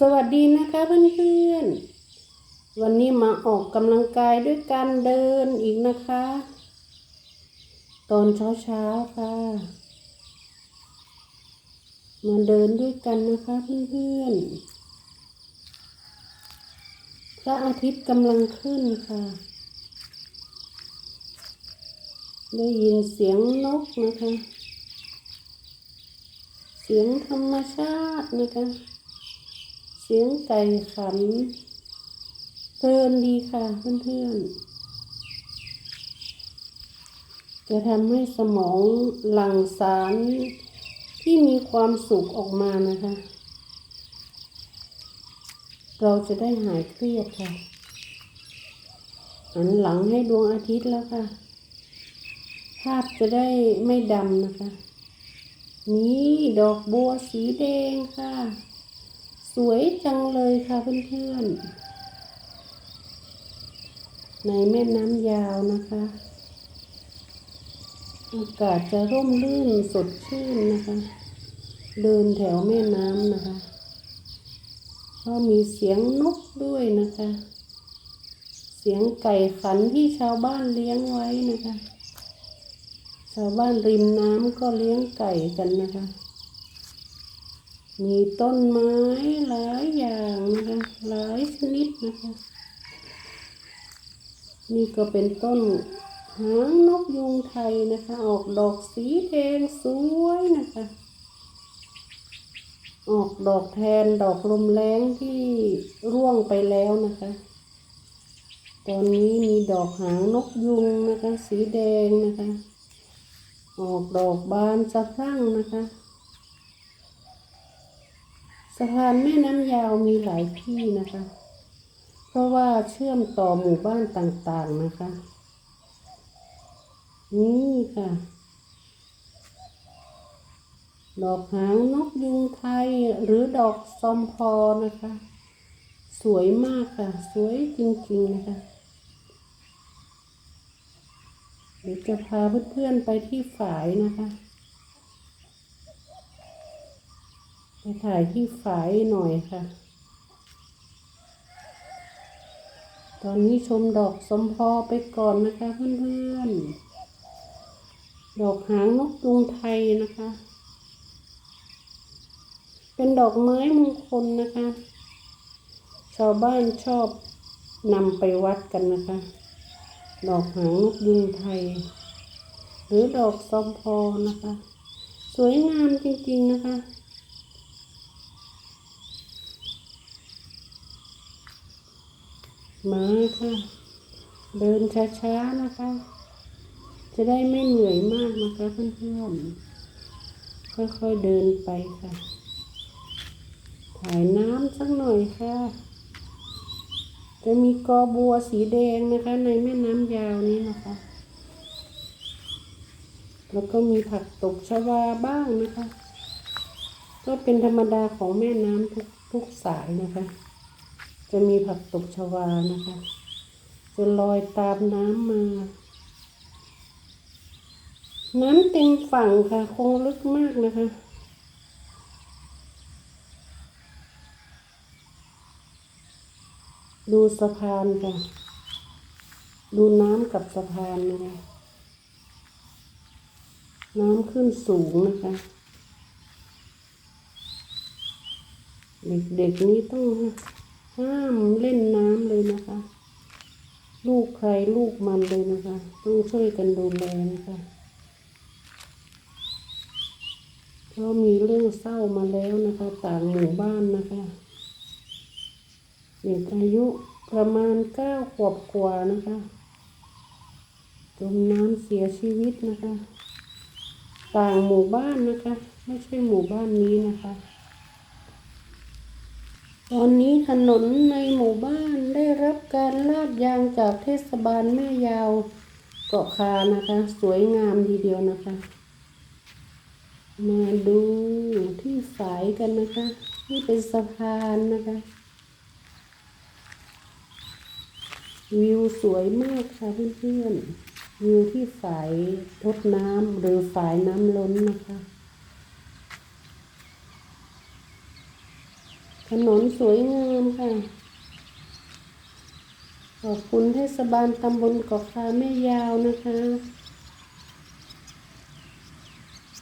สวัสดีนะคะเพื่อนๆ วันนี้มาออกกำลังกายด้วยการเดินอีกนะคะ ตอนเช้าๆค่ะ มาเดินด้วยกันนะคะเพื่อนๆ พระอาทิตย์กำลังขึ้นค่ะ ได้ยินเสียงนกนะคะ เสียงธรรมชาตินะคะ เสียงไก่ขันเพลินดีค่ะเพื่อนๆ จะทำให้สมองหลั่งสารที่มีความสุขออกมานะคะ เราจะได้หายเครียดค่ะ หันหลังให้ดวงอาทิตย์แล้วค่ะ ภาพจะได้ไม่ดำนะคะ นี่ดอกบัวสีแดงค่ะ สวยจังเลยค่ะเพื่อนๆ ในแม่น้ำยาวนะคะ อากาศจะร่มรื่นสดชื่นนะคะ เดินแถวแม่น้ำนะคะก็มีเสียงนกด้วยนะคะ เสียงไก่ขันที่ชาวบ้านเลี้ยงไว้นะคะ ชาวบ้านริมน้ำก็เลี้ยงไก่กันนะคะ มีต้นไม้หลายอย่างนะคะหลายชนิดนะคะ นี่ก็เป็นต้นหางนกยุงไทยนะคะ ออกดอกสีแดงสวยนะคะ ออกดอกแทนดอกลมแรงที่ร่วงไปแล้วนะคะ ตอนนี้มีดอกหางนกยุงนะคะ สีแดงนะคะ ออกดอกบานสะพรั่งนะคะ สะพานแม่น้ำยาวมีหลายที่นะคะ เพราะว่าเชื่อมต่อหมู่บ้านต่างๆนะคะ นี่ค่ะ ดอกหางนกยุงไทยหรือดอกซอมพอนะคะ สวยมากค่ะ สวยจริงๆนะคะ เดี๋ยวจะพาเพื่อนๆไปที่ฝายนะคะ ไปถ่ายที่ฝายหน่อยค่ะ ตอนนี้ชมดอกสมพอไปก่อนนะคะเพื่อนๆ ดอกหางนกยุงไทยนะคะ เป็นดอกไม้มงคลนะคะ ชาวบ้านชอบนำไปวัดกันนะคะ ดอกหางนกยุงไทย หรือดอกซอมพอนะคะ สวยงามจริงๆนะคะ มาค่ะ เดินช้าๆนะคะ จะได้ไม่เหนื่อยมากนะคะเพื่อนๆค่อยๆเดินไปค่ะ ถ่ายน้ำสักหน่อยค่ะ จะมีกอบัวสีแดงนะคะ ในแม่น้ำยาวนี้นะคะ แล้วก็มีผักตบชวาบ้างนะคะ ก็เป็นธรรมดาของแม่น้ำทุกทุกสายนะคะ จะมีผักตบชวานะคะ จะลอยตามน้ำมา น้ำเต็มฝั่งค่ะ คงลึกมากนะคะดูสะพานค่ะ ดูน้ำกับสะพานนะคะ น้ำขึ้นสูงนะคะ เด็กๆนี้ต้อง ห้ามเล่นน้ำเลยนะคะ ลูกใครลูกมันเลยนะคะ ต้องช่วยกันดูแลนะคะเพราะมีเรื่องเศร้ามาแล้วนะคะ ต่างหมู่บ้านนะคะเด็กอายุประมาณเก้าขวบกว่านะคะจมน้ำเสียชีวิตนะคะ ต่างหมู่บ้านนะคะ ไม่ใช่หมู่บ้านนี้นะคะ ตอนนี้ถนนในหมู่บ้านได้รับการลาดยางจากเทศบาลแม่ยาวเกาะคานะคะ สวยงามทีเดียวนะคะ มาดูที่ฝายกันนะคะ นี่เป็นสะพานนะคะ วิวสวยมากค่ะเพื่อนๆวิวที่ฝายทดน้ำหรือฝายน้ำล้นนะคะ ถนนสวยงามค่ะ ขอบคุณเทศบาลตำบลเกาะคาแม่ยาวนะคะ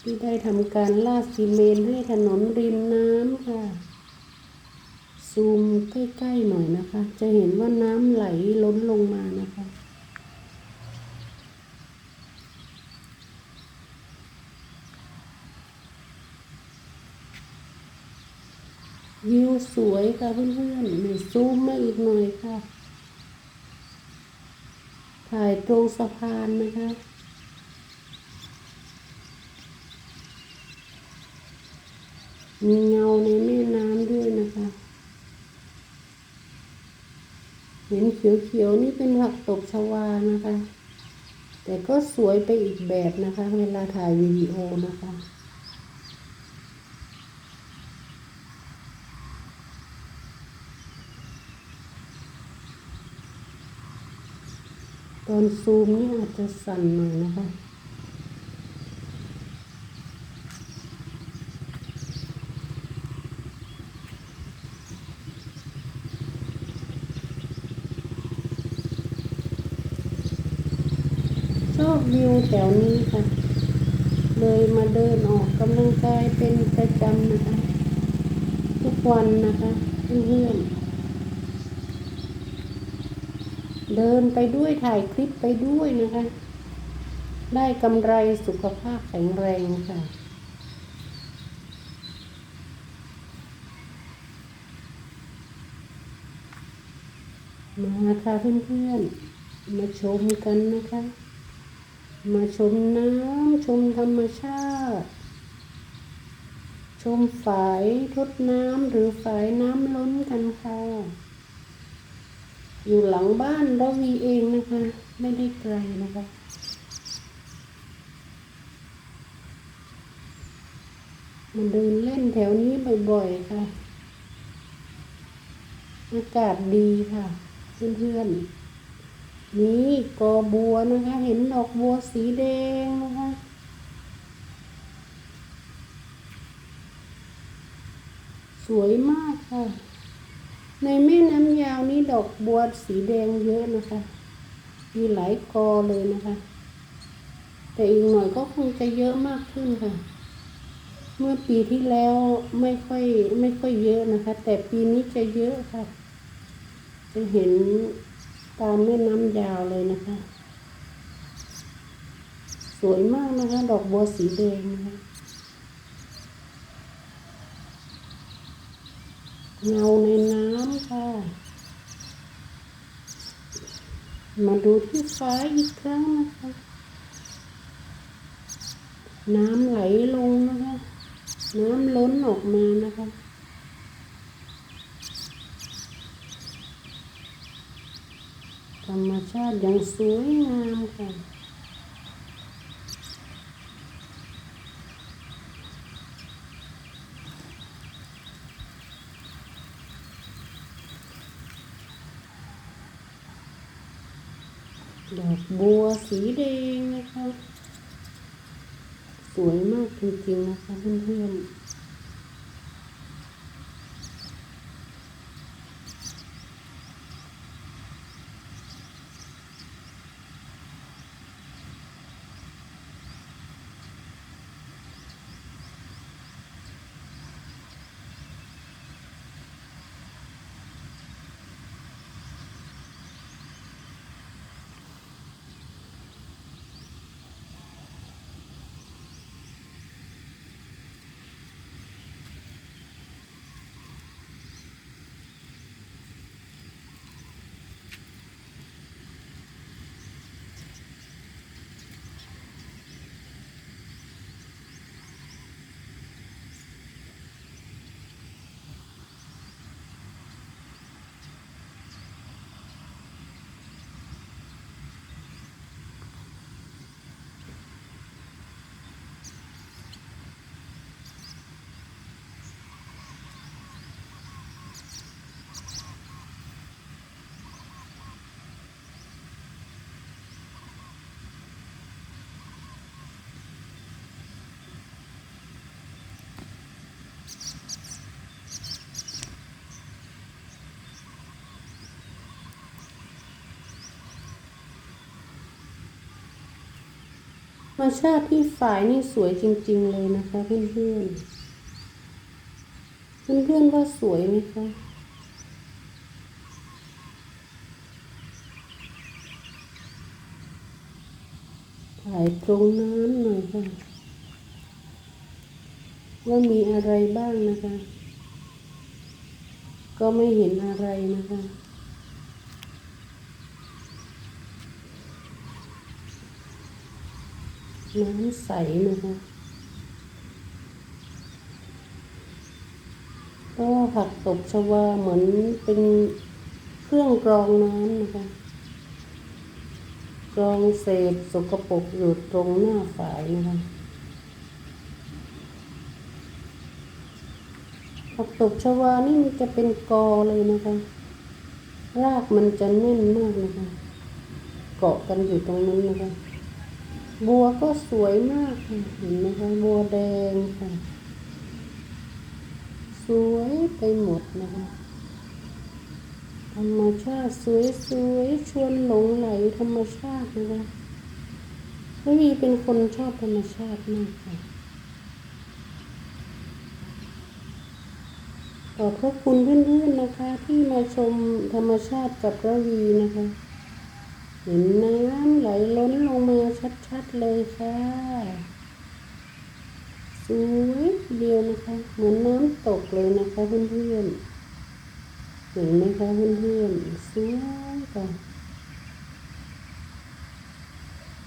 ที่ได้ทำการลาดซีเมนให้ถนนริมน้ำค่ะ ซูมใกล้ๆหน่อยนะคะ จะเห็นว่าน้ำไหลล้นลงมานะคะ วิวสวยค่ะเพื่อนๆหนี่ซูมมาอีกหน่อยค่ะ ถ่ายตรงสะพานนะคะมีเงาในแม่น้ำด้วยนะคะ เห็นเขียวๆนี่เป็นผักตบชวานะคะ แต่ก็สวยไปอีกแบบนะคะ เวลาถ่ายวิดีโอนะคะ ตอนซูมนี่อาจจะสั่นหน่อยนะคะชอบวิวแถวนี้ค่ะ เลยมาเดินออกกำลังกายเป็นประจำนะคะ ทุกวันนะคะเพื่อนๆ เดินไปด้วยถ่ายคลิปไปด้วยนะคะ ได้กำไรสุขภาพแข็งแรงค่ะมาค่ะเพื่อนๆ มาชมกันนะคะ มาชมน้ำชมธรรมชาติ ชมฝายทดน้ำหรือฝายน้ำล้นกันค่ะ อยู่หลังบ้านเรามีเองนะคะ ไม่ได้ไกลนะคะมาเดินเล่นแถวนี้บ่อยๆค่ะ อากาศดีค่ะ เพื่อนๆ นี่กอบัวนะคะ เห็นดอกบัวสีแดงนะคะสวยมากค่ะ ในแม่น้ำยาวนี่ดอกบัวสีแดงเยอะนะคะ มีหลายกอเลยนะคะ แต่อีกหน่อยก็คงจะเยอะมากขึ้นค่ะ เมื่อปีที่แล้วไม่ค่อยไม่ค่อยเยอะนะคะ แต่ปีนี้จะเยอะค่ะ จะเห็นตามแม่น้ำยาวเลยนะคะ สวยมากนะคะ ดอกบัวสีแดงนะคะ เงาในน้ำค่ะ มาดูที่ฟ้าอีกครั้งนะคะ น้ำไหลลงนะคะ น้ำล้นออกมานะคะธรรมชาติย่างสวยงามค่ะ บัวสีแดงนะคะสวยมากจริงๆนะคะเพื่อนๆ รรมชาติที่ฝ่ายนี่สวยจริง ๆ เลยนะคะเพื่อนเพื่อนเพื่อนเพื่อนๆว่าสวยไหมคะถ่ายตรงน้ำหน่อยค่ะ ว่ามีอะไรบ้างนะคะ ก็ไม่เห็นอะไรนะคะ น้ำใสนะคะเพราะว่าผักตบชวาเหมือนเป็นเครื่องกรองน้ำนะคะกรองเศษสกปรกอยู่ตรงหน้าฝายนะคะผักตบชวานี่มันจะเป็นกอเลยนะคะ รากมันจะแน่นมากนะคะ เกาะกันอยู่ตรงนั้นนะคะ บัวก็สวยมากค่ะเห็นไหมคะบัวแดงค่ะ สวยไปหมดนะคะธรรมชาติสวยสวยๆชวนหลงไหลธรรมชาตินะคะพี่วีเป็นคนชอบธรรมชาติมากค่ะขอบพระคุณเพื่อนๆนะคะ ที่มาชมธรรมชาติกับระวีนะคะ เห็นน้ำไหลล้นลงมาชัดๆเลยค่ะ สวยเดียวนะคะ เหมือนน้ำตกเลยนะคะเพื่อนๆ เห็นไหมคะเพื่อนๆ สวยค่ะ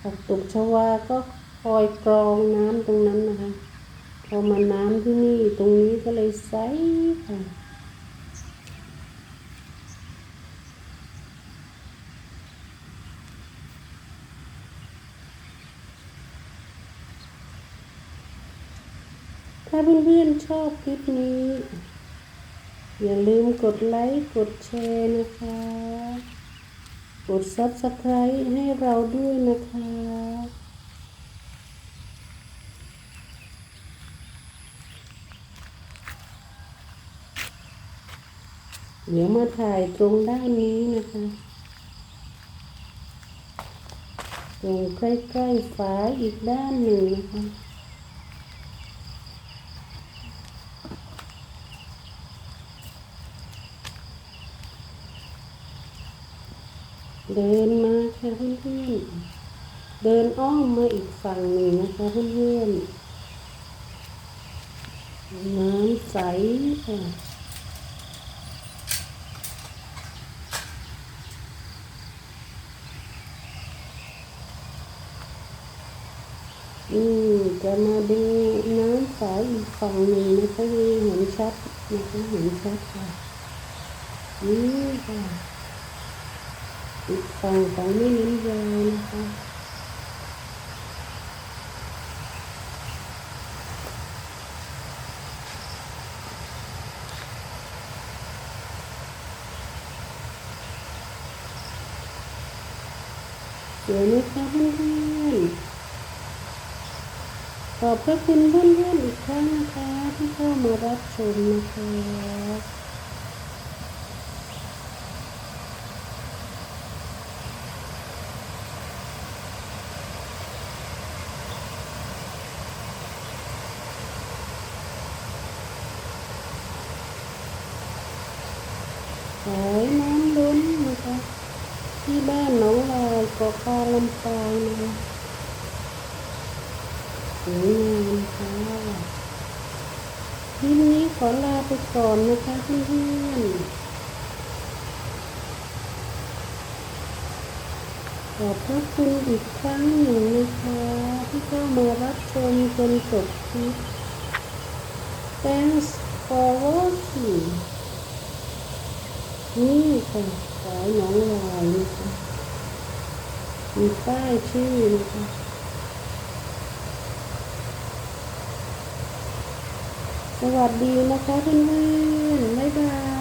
ผักตบชวาก็คอยกรองน้ำตรงนั้นนะคะ พอมาน้ำที่นี่ตรงนี้ก็เลยใสค่ะ ถ้าเพื่อนๆชอบคลิปนี้ อย่าลืมกดไลค์กดแชร์นะคะ กด Subscribe ให้เราด้วยนะคะ เดี๋ยวมาถ่ายตรงด้านนี้นะคะ ตรงใกล้ๆฝาอีกด้านหนึ่งนะคะ เดิน มาค่ะเพื่อนๆ เดินอ้อมมาอีกฝั่งหนึ่งนะคะเพื่อนๆ น้ำใสค่ะอืมจะมาดูน้ำใสอีกฝั่งหนึ่งนะคะเห็นชัดนะคะเห็นชัดค่ะนี่ค่ะ อีกฝั่งของแม่น้ำยาวนะคะสวยไหมคะเพื่อนๆขอบพระคุณเพื่อนๆอีกครั้งนะคะที่เข้ามารับชมนะคะ สายน้ำล้นนะคะที่บ้านหนองลายเกาะปาลำปางนะคะสวยงามค่ะทีนี้ขอลาไปก่อนนะคะเพื่อนๆขอบพระคุณอีกครั้งหนึ่งนะคะ ที่เข้ามารับชมจนจบคลิป Thanks for watching นี่ค่ะสายหนองลายนะคะมีป้ายชื่อนะคะสวัสดีนะคะเพื่อนๆบ๊ายบาย